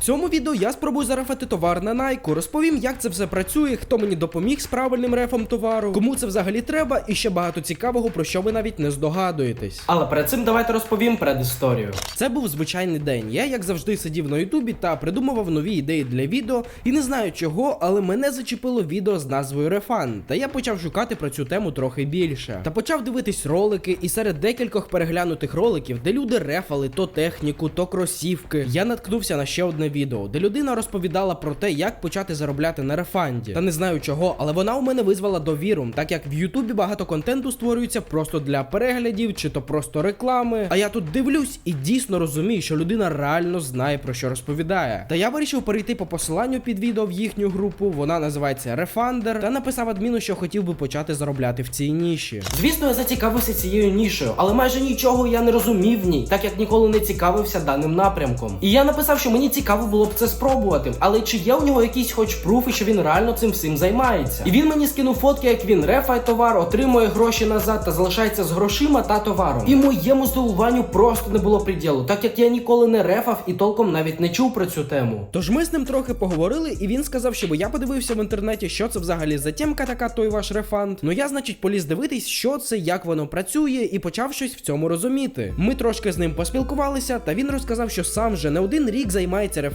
цьому відео я спробую зарафати товар на Найку, розповім, як це все працює, хто мені допоміг з правильним рефом товару, кому це взагалі треба, і ще багато цікавого, про що ви навіть не здогадуєтесь. Але перед цим давайте розповім предісторію. Це був звичайний день. Я, як завжди, сидів на Ютубі та придумував нові ідеї для відео, і не знаю чого, але мене зачепило відео з назвою Рефан. Та я почав шукати про цю тему трохи більше. Та почав дивитись ролики, і серед декількох переглянутих роликів, де люди рефали то техніку, то кросівки, я наткнувся на ще одне відео, де людина розповідала про те, як почати заробляти на рефанді. Та не знаю чого, але вона у мене визвала довіру, так як в Ютубі багато контенту створюється просто для переглядів, чи то просто реклами. А я тут дивлюсь і дійсно розумію, що людина реально знає про що розповідає. Та я вирішив перейти по посиланню під відео в їхню групу. Вона називається Refunder, та написав адміну, що хотів би почати заробляти в цій ніші. Звісно, я зацікавився цією нішею, але майже нічого я не розумів в ній, так як ніколи не цікавився даним напрямком. І я написав, що мені цікаво було б це спробувати. Але чи є у нього якісь хоч пруфи, що він реально цим всім займається? І він мені скинув фотки, як він рефає товар, отримує гроші назад та залишається з грошима та товаром. І моєму здивуванню просто не було приділу, так як я ніколи не рефав і толком навіть не чув про цю тему. Тож ми з ним трохи поговорили, і він сказав, щоб я подивився в інтернеті, що це взагалі за тємка така, той ваш рефанд. Ну я, значить, поліз дивитись, що це, як воно працює, і почав щось в цьому розуміти. Ми трошки з ним поспілкувалися, та він розказав, що сам вже не один рік займається рефандом,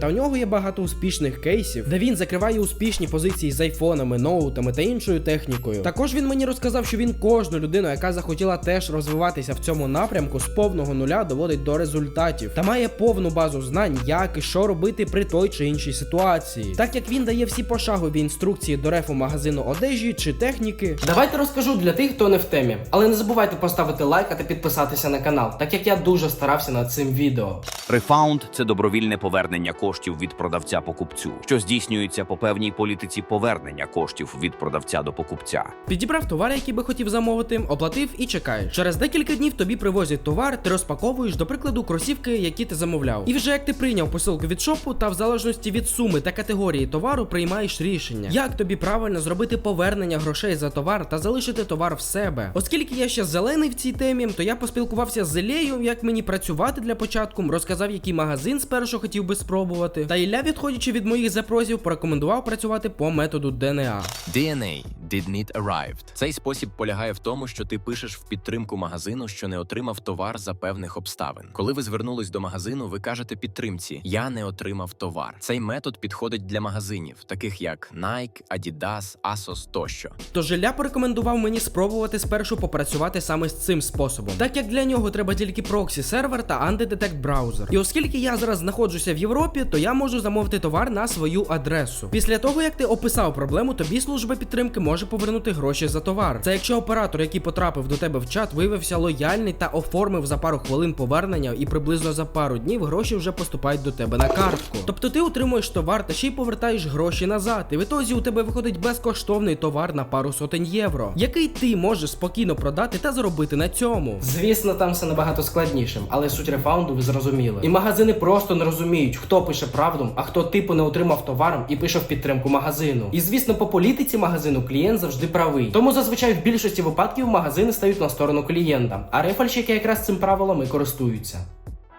та в нього є багато успішних кейсів, де він закриває успішні позиції з айфонами, ноутами та іншою технікою. Також він мені розказав, що він кожну людину, яка захотіла теж розвиватися в цьому напрямку, з повного нуля доводить до результатів та має повну базу знань, як і що робити при той чи іншій ситуації. Так як він дає всі пошагові інструкції до рефу магазину одежі чи техніки. Давайте розкажу для тих, хто не в темі. Але не забувайте поставити лайк та підписатися на канал, так як я дуже старався над цим відео. Рефаунд це добровільне повернення коштів від продавця покупцю, що здійснюється по певній політиці повернення коштів від продавця до покупця. Підібрав товар, який би хотів замовити, оплатив і чекаєш. Через декілька днів тобі привозять товар, ти розпаковуєш, до прикладу, кросівки, які ти замовляв. І вже як ти прийняв посилку від шопу, та в залежності від суми та категорії товару приймаєш рішення, як тобі правильно зробити повернення грошей за товар та залишити товар в себе. Оскільки я ще зелений в цій темі, то я поспілкувався з Ілею, як мені працювати для початку, розказав, який магазин спершу хотів би спробувати. Та Ілля, відходячи від моїх запросів, порекомендував працювати по методу ДНА. DNA did not arrived. Цей спосіб полягає в тому, що ти пишеш в підтримку магазину, що не отримав товар за певних обставин. Коли ви звернулись до магазину, ви кажете підтримці: Я не отримав товар. Цей метод підходить для магазинів, таких як Nike, Adidas, Asos тощо. Тож Ілля порекомендував мені спробувати спершу попрацювати саме з цим способом, так як для нього треба тільки проксі сервер та антидетект браузер. І оскільки я зараз знаходжуся в Європі, то я можу замовити товар на свою адресу. Після того як ти описав проблему, тобі служба підтримки може повернути гроші за товар. Це якщо оператор, який потрапив до тебе в чат, виявився лояльний та оформив за пару хвилин повернення, і приблизно за пару днів гроші вже поступають до тебе на картку. Тобто ти отримуєш товар та ще й повертаєш гроші назад. І в ітозі у тебе виходить безкоштовний товар на пару сотень євро, який ти можеш спокійно продати та заробити на цьому. Звісно, там все набагато складнішим, але суть рефаунду ви зрозуміли. І магазини просто не розуміють, хто пише правду, а хто типу не отримав товаром і пише в підтримку магазину. І звісно, по політиці магазину клієнт завжди правий. Тому зазвичай в більшості випадків магазини стають на сторону клієнта, а рефальщики якраз цим правилом і користуються.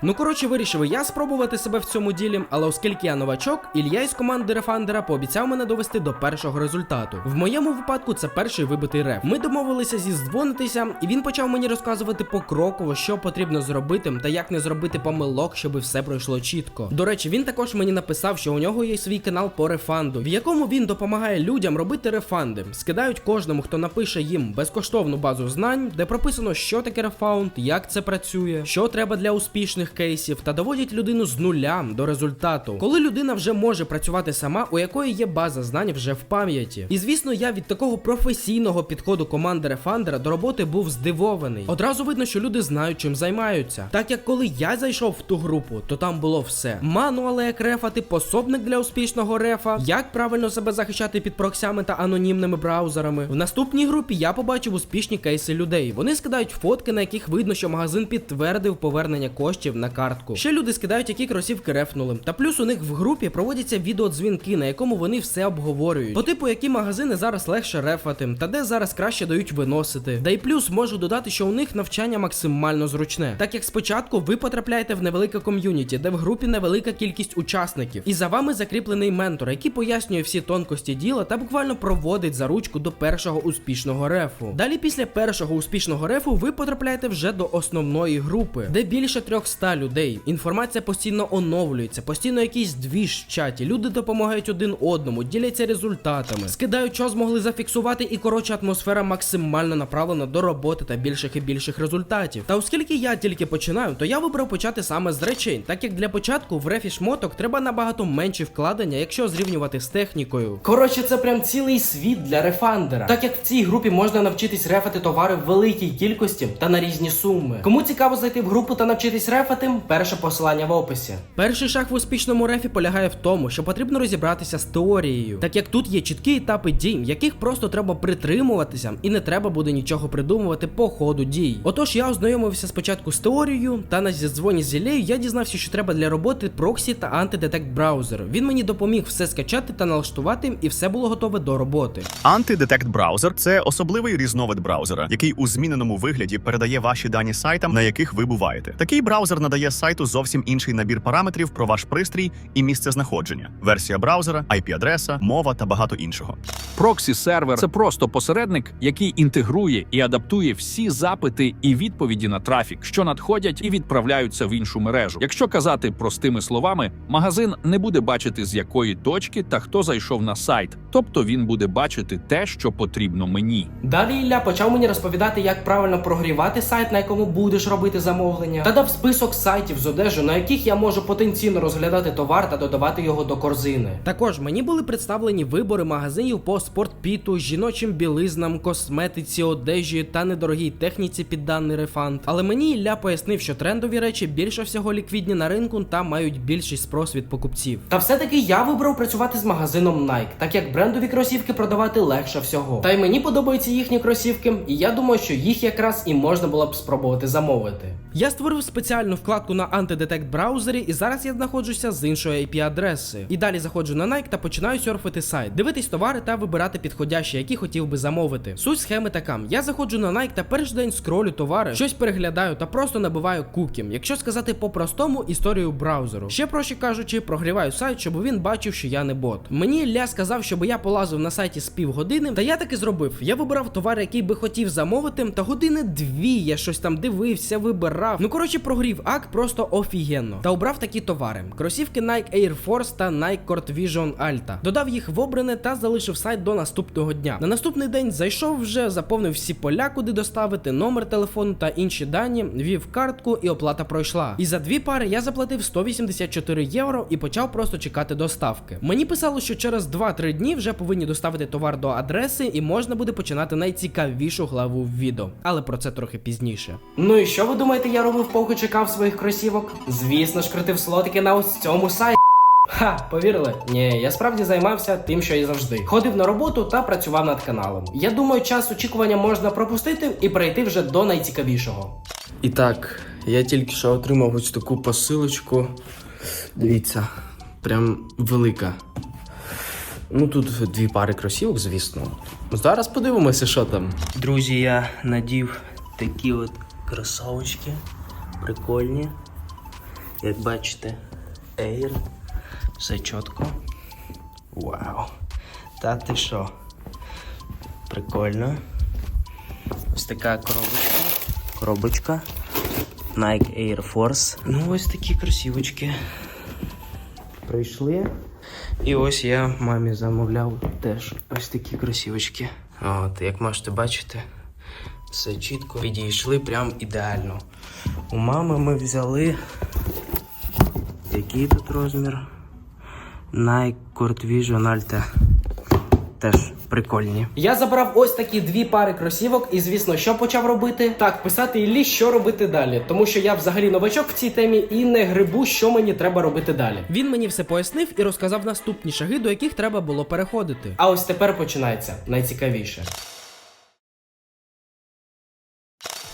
Ну коротше, вирішив я спробувати себе в цьому ділі, але оскільки я новачок, Ілья із команди Рефандера пообіцяв мене довести до першого результату. В моєму випадку це перший вибитий реф. Ми домовилися зіздзвонитися, і він почав мені розказувати покроково, що потрібно зробити, та як не зробити помилок, щоб все пройшло чітко. До речі, він також мені написав, що у нього є свій канал по рефанду, в якому він допомагає людям робити рефанди. Скидають кожному, хто напише їм безкоштовну базу знань, де прописано, що таке рефаунд, як це працює, що треба для успішних кейсів, та доводять людину з нуля до результату. Коли людина вже може працювати сама, у якої є база знань вже в пам'яті. І звісно, я від такого професійного підходу команди Рефандера до роботи був здивований. Одразу видно, що люди знають, чим займаються. Так як коли я зайшов в ту групу, то там було все: мануали, як рефати, пособник для успішного рефа, як правильно себе захищати під проксями та анонімними браузерами. В наступній групі я побачив успішні кейси людей. Вони скидають фотки, на яких видно, що магазин підтвердив повернення коштів на картку. Ще люди скидають, які кросівки рефнули. Та плюс у них в групі проводяться відеодзвінки, на якому вони все обговорюють. По типу, які магазини зараз легше рефати, та де зараз краще дають виносити. Да й плюс можу додати, що у них навчання максимально зручне. Так як спочатку ви потрапляєте в невелике ком'юніті, де в групі невелика кількість учасників, і за вами закріплений ментор, який пояснює всі тонкості діла та буквально проводить за ручку до першого успішного рефу. Далі, після першого успішного рефу, ви потрапляєте вже до основної групи, де більше 300 людей. Інформація постійно оновлюється, постійно якийсь двіж в чаті. Люди допомагають один одному, діляться результатами, скидають, що змогли зафіксувати, і коротше атмосфера максимально направлена до роботи та більших і більших результатів. Та оскільки я тільки починаю, то я вибрав почати саме з речей, так як для початку в рефі шмоток треба набагато менші вкладення, якщо зрівнювати з технікою. Коротше, це прям цілий світ для рефандера. Так як в цій групі можна навчитись рефати товари в великій кількості та на різні суми. Кому цікаво зайти в групу та навчитись рефати, перше посилання в описі. Перший шаг в успішному рефі полягає в тому, що потрібно розібратися з теорією, так як тут є чіткі етапи дій, яких просто треба притримуватися, і не треба буде нічого придумувати по ходу дій. Отож, я ознайомився спочатку з теорією, та на зідзвоні з Ілею я дізнався, що треба для роботи проксі та антидетект браузер. Він мені допоміг все скачати та налаштувати, і все було готове до роботи. Антидетект браузер це особливий різновид браузера, який у зміненому вигляді передає ваші дані сайтам, на яких ви буваєте. Такий браузер надає сайту зовсім інший набір параметрів про ваш пристрій і місце знаходження, версія браузера, IP-адреса, мова та багато іншого. Проксі сервер це просто посередник, який інтегрує і адаптує всі запити і відповіді на трафік, що надходять і відправляються в іншу мережу. Якщо казати простими словами, магазин не буде бачити з якої точки та хто зайшов на сайт, тобто він буде бачити те, що потрібно мені. Далі Ілля почав мені розповідати, як правильно прогрівати сайт, на якому будеш робити замовлення, та дав список сайтів з одежі, на яких я можу потенційно розглядати товар та додавати його до корзини. Також мені були представлені вибори магазинів по спортпіту, жіночим білизнам, косметиці, одежі та недорогій техніці під даний рефанд. Але мені Ілля пояснив, що трендові речі більше всього ліквідні на ринку та мають більший спрос від покупців. Та все-таки я вибрав працювати з магазином Nike, так як брендові кросівки продавати легше всього. Та й мені подобаються їхні кросівки, і я думаю, що їх якраз і можна було б спробувати замовити. Я створив спеціальну вкладку на антидетект браузері, і зараз я знаходжуся з іншої IP-адреси. І далі заходжу на Nike та починаю серфити сайт, дивитись товари та вибирати підходящі, які хотів би замовити. Суть схеми така: я заходжу на Nike та перший день скролю товари, щось переглядаю та просто набиваю куки. Якщо сказати по-простому, історію браузеру. Ще проще кажучи, прогріваю сайт, щоб він бачив, що я не бот. Мені Ілля сказав, щоб я полазив на сайті з півгодини, та я таки зробив. Я вибирав товар, який би хотів замовити, та години дві я щось там дивився, вибирав. Ну коротше, прогрів ак просто офігенно. Та обрав такі товари: кросівки Nike Air Force та Nike Court Vision Alta. Додав їх в обране та залишив сайт до наступного дня. На наступний день зайшов вже, заповнив всі поля, куди доставити, номер телефону та інші дані, ввів картку і оплата пройшла. І за дві пари я заплатив 184 євро і почав просто чекати доставки. Мені писало, що через 2-3 дні вже повинні доставити товар до адреси, і можна буде починати найцікавішу главу в відео. Але про це трохи пізніше. Ну і що ви думаєте, я робив, поки чекав своїх кросівок? Звісно ж, крутив слотики на ось цьому сайті. Ха, повірили? Ні, я справді займався тим, що і завжди. Ходив на роботу та працював над каналом. Я думаю, час очікування можна пропустити і перейти вже до найцікавішого. І так, я тільки що отримав ось таку посилочку. Дивіться, прям велика. Ну тут дві пари кросівок, звісно. Зараз подивимося, що там. Друзі, я надів такі от кросовочки. Прикольні. Як бачите, Air. Все чітко. Вау. Та ти що? Прикольно. Ось така коробочка. Коробочка. Nike Air Force. Ну, ось такі кросівочки. Прийшли. І ось я мамі замовляв теж ось такі кросівочки. От, як можете бачити, все чітко підійшли прям ідеально. У мами ми взяли. Який тут розмір? Nike Court Vision Alta. Теж прикольні. Я забрав ось такі дві пари кросівок, і звісно, що почав робити? Так, писати Іллі, що робити далі. Тому що я взагалі новачок в цій темі і не грибу, що мені треба робити далі. Він мені все пояснив і розказав наступні шаги, до яких треба було переходити. А ось тепер починається найцікавіше.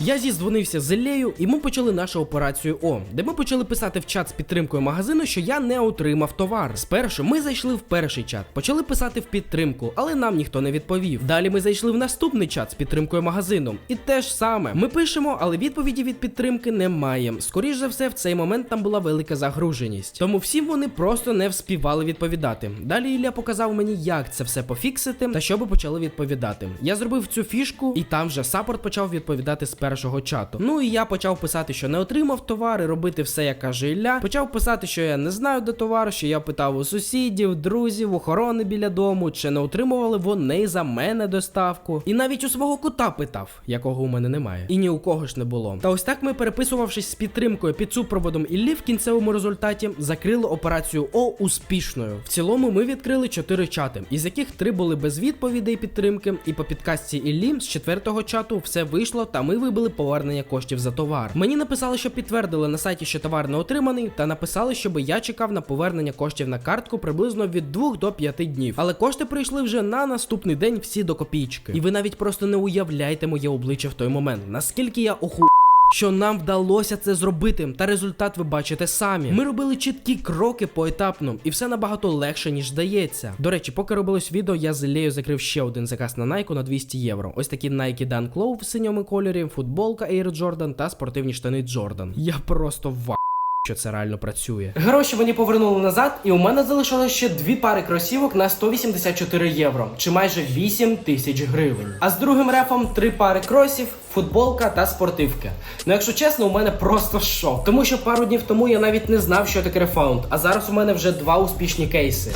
Я зізвонився з Іллею, і ми почали нашу операцію О, де ми почали писати в чат з підтримкою магазину, що я не отримав товар. Спершу ми зайшли в перший чат, почали писати в підтримку, але нам ніхто не відповів. Далі ми зайшли в наступний чат з підтримкою магазину, і те ж саме. Ми пишемо, але відповіді від підтримки немає. Скоріш за все, в цей момент там була велика загруженість. Тому всім вони просто не вспівали відповідати. Далі Ілля показав мені, як це все пофіксити та щоб почали відповідати. Я зробив цю фішку, і там вже саппорт почав відповідати з першого чату. Ну і я почав писати, що не отримав товар, робити все, як каже Ілля. Почав писати, що я не знаю, де товар, що я питав у сусідів, друзів, охорони біля дому, чи не отримували вони за мене доставку. І навіть у свого кота питав, якого у мене немає. І ні у кого ж не було. Та ось так ми, переписувавшись з підтримкою під супроводом Іллі, в кінцевому результаті закрили операцію О успішною. В цілому ми відкрили чотири чати, із яких три були без відповідей підтримки. І по підкастці Іллі з четвертого чату все вийшло, та ми вибили повернення коштів за товар. Мені написали, що підтвердили на сайті, що товар не отриманий, та написали, щоб я чекав на повернення коштів на картку приблизно від 2 до 5 днів. Але кошти прийшли вже на наступний день всі до копійки. І ви навіть просто не уявляєте моє обличчя в той момент. Наскільки я оху. Що нам вдалося це зробити, та результат ви бачите самі. Ми робили чіткі кроки поетапно, і все набагато легше, ніж здається. До речі, поки робилось відео, я з Іллею закрив ще один заказ на Nike на 200 євро. Ось такі Nike Dunk Low в синьому кольорі, футболка Air Jordan та спортивні штани Jordan. Я просто ва. Що це реально працює. Гроші мені повернули назад, і у мене залишилося ще дві пари кросівок на 184 євро, чи майже 8 тисяч гривень. А з другим рефом три пари кросів, футболка та спортивки. Ну, якщо чесно, у мене просто шок. Тому що пару днів тому я навіть не знав, що таке рефаунд, а зараз у мене вже два успішні кейси.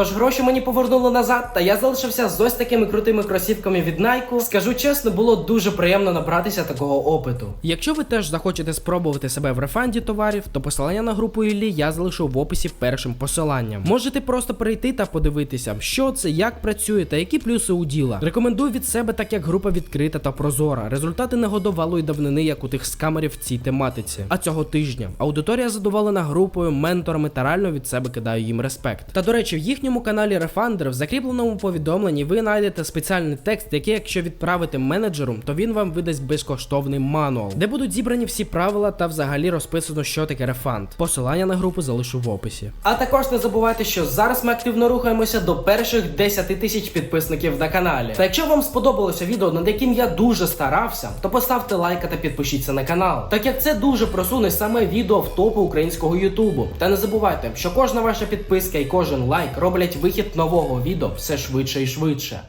Тож гроші мені повернули назад, та я залишився з ось такими крутими кросівками від Nike. Скажу чесно, було дуже приємно набратися такого опиту. Якщо ви теж захочете спробувати себе в рефанді товарів, то посилання на групу Іллі я залишу в описі першим посиланням. Можете просто перейти та подивитися, що це, як працює та які плюси у діла. Рекомендую від себе, так як група відкрита та прозора. Результати негодовалої давнини, як у тих скамерів в цій тематиці. А цього тижня аудиторія задоволена групою, менторами та реально від себе кидаю їм респект. Та до речі, в їхньому каналі Refunder в закріпленому повідомленні ви знайдете спеціальний текст, який, якщо відправити менеджеру, то він вам видасть безкоштовний мануал, де будуть зібрані всі правила та взагалі розписано, що таке рефанд. Посилання на групу залишу в описі. А також не забувайте, що зараз ми активно рухаємося до перших 10 тисяч підписників на каналі. Та якщо вам сподобалося відео, над яким я дуже старався, то поставте лайка та підпишіться на канал, так як це дуже просуне саме відео в топи українського Ютубу. Та не забувайте, що кожна ваша підписка і кожен лайк роблять вихід нового відео все швидше і швидше.